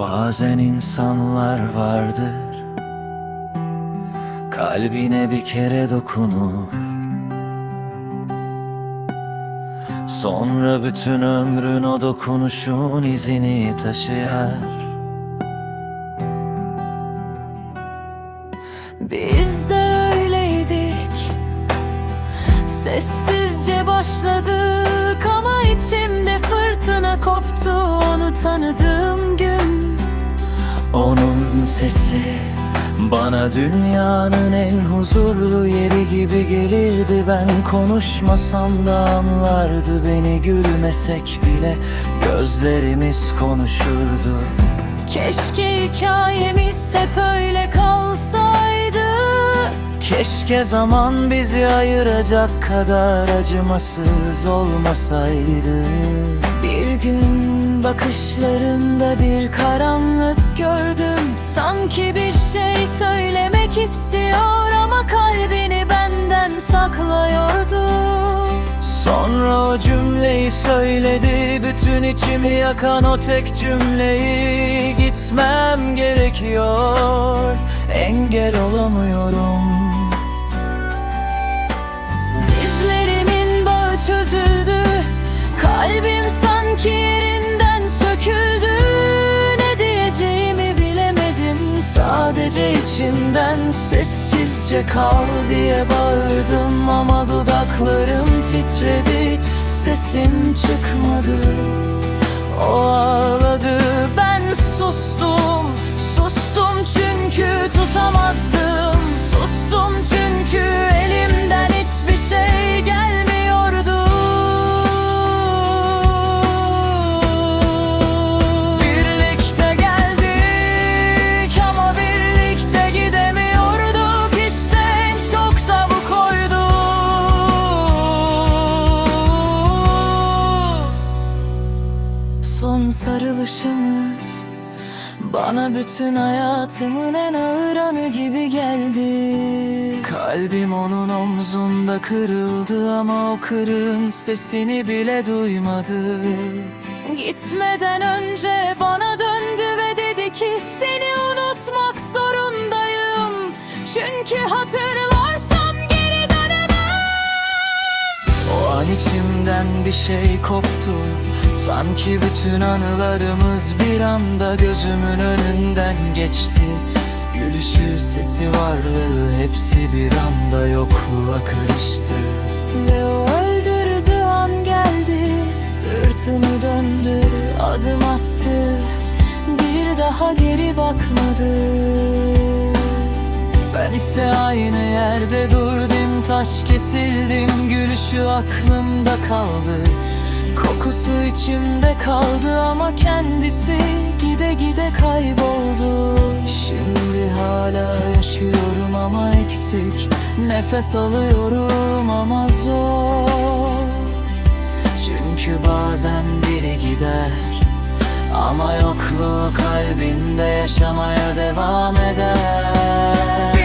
Bazen insanlar vardır. Kalbine bir kere dokunur. Sonra bütün ömrün o dokunuşun izini taşıyar. Biz de öyleydik. Sessizce başladık ama içimde fırtına koptu. Onu tanıdığım gün Onun sesi bana dünyanın en huzurlu yeri gibi gelirdi. Ben konuşmasam da anlardı beni gülmesek bile Gözlerimiz konuşurdu. Keşke hikayemiz hep öyle kalsaydı. Keşke zaman bizi ayıracak kadar acımasız olmasaydı. Bir gün bakışlarında bir karanlık gördüm. Sanki bir şey söylemek istiyor ama kalbini benden saklıyordu. Sonra o cümleyi söyledi Bütün içimi yakan o tek cümleyi. Gitmem gerekiyor Engel olamıyorum Sadece içimden sessizce kal diye bağırdım Ama dudaklarım titredi Sesim çıkmadı. O ağladı Ben sustum Sustum çünkü tutamazdım bana bütün hayatımın en ağır anı gibi geldi. Kalbim onun omzunda kırıldı ama o kırığın sesini bile duymadı. Gitmeden önce bana döndü ve dedi ki seni unutmak zorundayım. Çünkü hatırlarsam içimden bir şey koptu. Sanki bütün anılarımız bir anda gözümün önünden geçti. Gülüşü, sesi, varlığı hepsi bir anda yokluğa karıştı Ve o öldürücü an geldi. Sırtını döndü adım attı. Bir daha geri bakmadı. Ben ise aynı yerde durdum Taş kesildim Gülüşü aklımda kaldı. Kokusu içimde kaldı ama kendisi gide gide kayboldu. Şimdi hala yaşıyorum ama eksik. Nefes alıyorum ama zor. Çünkü bazen biri gider. Ama yokluğu kalbinde yaşamaya devam eder